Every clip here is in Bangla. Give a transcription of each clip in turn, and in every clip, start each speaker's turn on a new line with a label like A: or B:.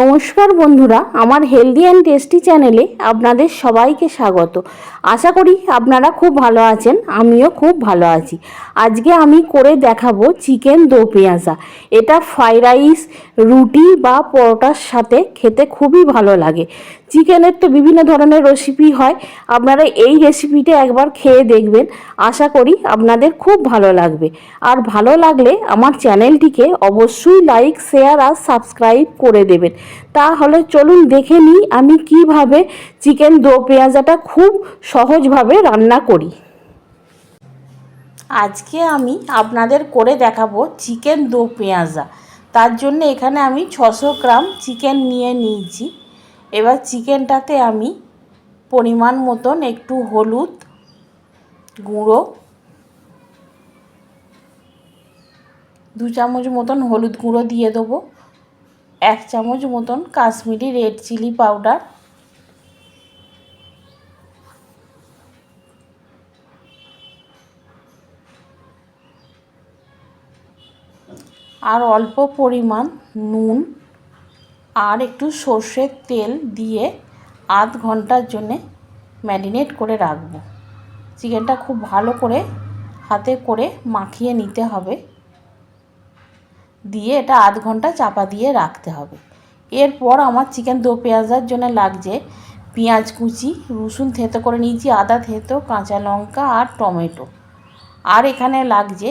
A: নমস্কার বন্ধুরা, আমার হেলদি অ্যান্ড টেস্টি চ্যানেলে আপনাদের সবাইকে স্বাগত। আশা করি আপনারা খুব ভালো আছেন, আমিও খুব ভালো আছি। আজকে আমি করে দেখাবো চিকেন দো পেঁয়াজা। এটা ফ্রাইড রাইস, রুটি বা পরোটার সাথে খেতে খুবই ভালো লাগে। চিকেনের তো বিভিন্ন ধরনের রেসিপি হয়। আপনারা এই রেসিপিটা একবার খেয়ে দেখবেন। আশা করি আপনাদের খুব ভালো লাগবে। আর ভালো লাগলে আমার চ্যানেলটিকে অবশ্যই লাইক শেয়ার আর সাবস্ক্রাইব করে দেবেন। তাহলে চলুন দেখে নিই আমি কীভাবে চিকেন দো পেঁয়াজাটা খুব সহজভাবে রান্না করি। আজকে আমি আপনাদের করে দেখাবো চিকেন দো পেঁয়াজা। তার জন্য এখানে আমি ছশো গ্রাম চিকেন নিয়ে নিয়েছি। এবার চিকেনটাতে আমি পরিমাণ মতন একটু হলুদ গুঁড়ো, দু চামচ মতন হলুদ গুঁড়ো দিয়ে দেবো, এক চামচ মতন কাশ্মীরি রেড চিলি পাউডার, আর অল্প পরিমাণ নুন আর একটু সর্ষের তেল দিয়ে আধ ঘণ্টার জন্যে ম্যারিনেট করে রাখব। চিকেনটা খুব ভালো করে হাতে করে মাখিয়ে নিতে হবে। দিয়ে এটা আধ ঘণ্টা চাপা দিয়ে রাখতে হবে। এরপর আমার চিকেন দো পেঁয়াজার জন্য লাগছে পেঁয়াজ কুচি, রসুন থেতো করে নিয়েছি, আদা থেতো, কাঁচা লঙ্কা আর টমেটো। আর এখানে লাগছে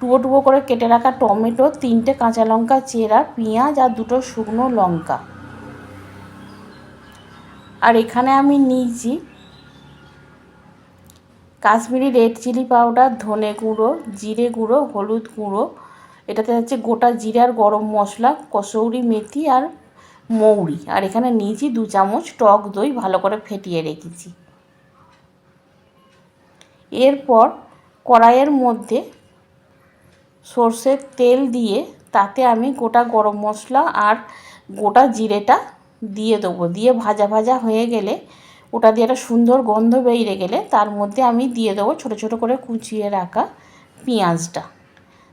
A: টুবো টুবো করে কেটে রাখা টমেটো, তিনটে কাঁচা লঙ্কা, চেরা, পেঁয়াজ আর দুটো শুকনো লঙ্কা। আর এখানে আমি নিয়েছি কাশ্মীরি রেড চিলি পাউডার, ধনে গুঁড়ো, জিরে গুঁড়ো, হলুদ গুঁড়ো। এটাতে হচ্ছে গোটা জিরার গরম মশলা, কসৌরি মেথি আর মৌরি। আর এখানে নিয়েছি দু চামচ টক দই ভালো করে ফেটিয়ে রেখেছি। এরপর কড়াইয়ের মধ্যে সর্ষের তেল দিয়ে তাতে আমি গোটা গরম মশলা আর গোটা জিরেটা দিয়ে দেবো। দিয়ে ভাজা ভাজা হয়ে গেলে ওটা দিয়ে একটা সুন্দর গন্ধ বেরিয়ে গেলে তার মধ্যে আমি দিয়ে দেবো ছোটো ছোটো করে কুচিয়ে রাখা পেঁয়াজটা।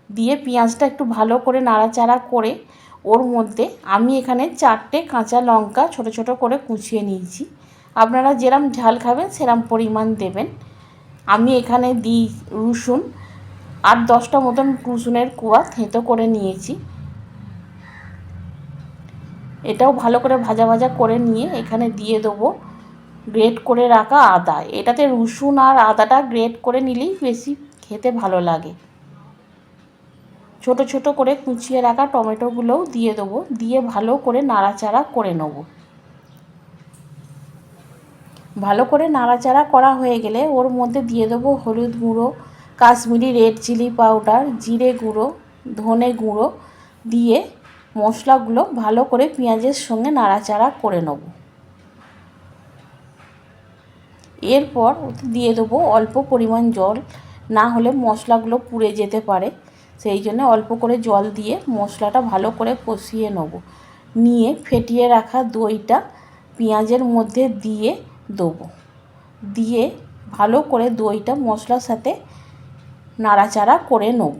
A: দিয়ে পেঁয়াজটা একটু ভালো করে নাড়াচাড়া করে ওর মধ্যে আমি এখানে চারটে কাঁচা লঙ্কা ছোট ছোট করে কুচিয়ে নিয়েছি। আপনারা যেরম ঝাল খাবেন সেরম পরিমাণ দেবেন। আমি এখানে দিই রসুন আট দশটা মতন রসুনের কুয়া থেঁতো করে নিয়েছি। এটাও ভালো করে ভাজা ভাজা করে নিয়ে এখানে দিয়ে দেবো। গ্রেট করে রাখা আদা। এটাতে রসুন আর আদাটা গ্রেট করে নিলেই বেশি খেতে ভালো লাগে। ছোট ছোট করে কুচিয়ে রাখা টমেটোগুলোও দিয়ে দেবো। দিয়ে ভালো করে নাড়াচাড়া করে নেব। ভালো করে নাড়াচাড়া করা হয়ে গেলে ওর মধ্যে দিয়ে দেবো হলুদ গুঁড়ো কাশ্মীরি রেড চিলি পাউডার, জিরে গুঁড়ো, ধনে গুঁড়ো দিয়ে মশলাগুলো ভালো করে পেঁয়াজের সঙ্গে নাড়াচাড়া করে নেব। এরপর দিয়ে দেবো অল্প পরিমাণ জল, না হলে মশলাগুলো পুড়ে যেতে পারে। সেই জন্য অল্প করে জল দিয়ে মশলাটা ভালো করে কষিয়ে নেব। নিয়ে ফেটিয়ে রাখা দইটা পেঁয়াজের মধ্যে দিয়ে দেবো। দিয়ে ভালো করে দইটা মশলার সাথে নাড়াচাড়া করে নেব।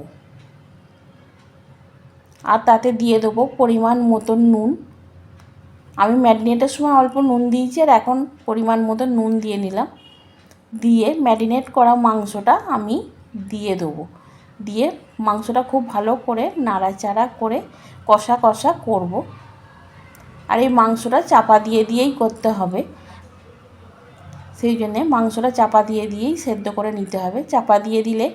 A: আর তাতে দিয়ে দেবো পরিমাণ মতন নুন। আমি ম্যারিনেটের সময় অল্প নুন দিয়েছি আর এখন পরিমাণ মতো নুন দিয়ে নিলাম। দিয়ে ম্যারিনেট করা মাংসটা আমি দিয়ে দেবো। দিয়ে মাংসটা খুব ভালো করে নাড়াচাড়া করে কষা কষা করব। আর এই মাংসটা চাপা দিয়ে দিয়েই করতে হবে। সেই জন্যে মাংসটা চাপা দিয়ে দিয়েই সেদ্ধ করে নিতে হবে। চাপা দিয়ে দিলে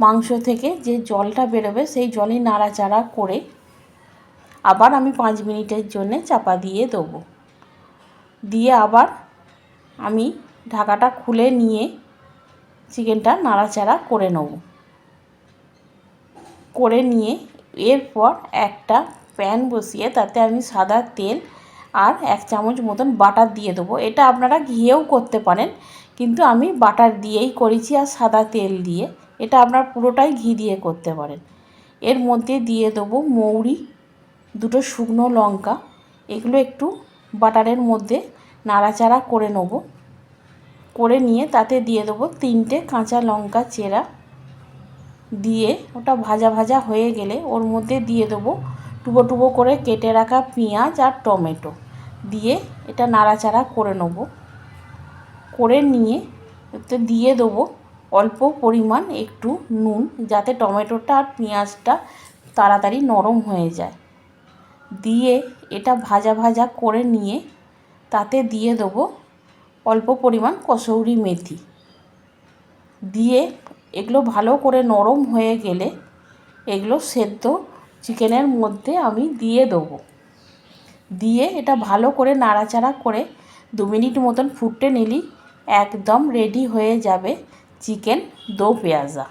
A: মাংস থেকে যে জলটা বেরোবে সেই জলে নাড়াচাড়া করে আবার আমি পাঁচ মিনিটের জন্যে চাপা দিয়ে দেবো। দিয়ে আবার আমি ঢাকাটা খুলে নিয়ে চিকেনটা নাড়াচাড়া করে নেব। করে নিয়ে এরপর একটা প্যান বসিয়ে তাতে আমি সাদা তেল আর এক চামচ মতন বাটার দিয়ে দেবো। এটা আপনারা ঘিয়েও করতে পারেন। কিন্তু আমি বাটার দিয়েই করেছি আর সাদা তেল দিয়ে। এটা আপনার পুরোটাই ঘি দিয়ে করতে পারেন। এর মধ্যে দিয়ে দেবো মৌরি, দুটো শুকনো লঙ্কা। এগুলো একটু বাটারের মধ্যে নাড়াচাড়া করে নেব। করে নিয়ে তাতে দিয়ে দেবো তিনটে কাঁচা লঙ্কা চেরা। দিয়ে ওটা ভাজা ভাজা হয়ে গেলে ওর মধ্যে দিয়ে দেবো টুবো টুবো করে কেটে রাখা পেঁয়াজ আর টমেটো। দিয়ে এটা নাড়াচাড়া করে নেব। করে নিয়ে এতে দিয়ে দেবো। অল্প পরিমাণ একটু নুন যাতে টমেটোটা আর পেঁয়াজটা তাড়াতাড়ি নরম হয়ে যায়। দিয়ে এটা ভাজা ভাজা করে নিয়ে তাতে দিয়ে দেবো অল্প পরিমাণ কসৌরি মেথি। দিয়ে এগুলো ভালো করে নরম হয়ে গেলে এগুলো সেদ্ধ চিকেনের মধ্যে আমি দিয়ে দেবো। দিয়ে এটা ভালো করে নাড়াচাড়া করে দু মিনিট মতন ফুটতে নিলেই একদম রেডি হয়ে যাবে চিকেন দো পেঁয়াজা।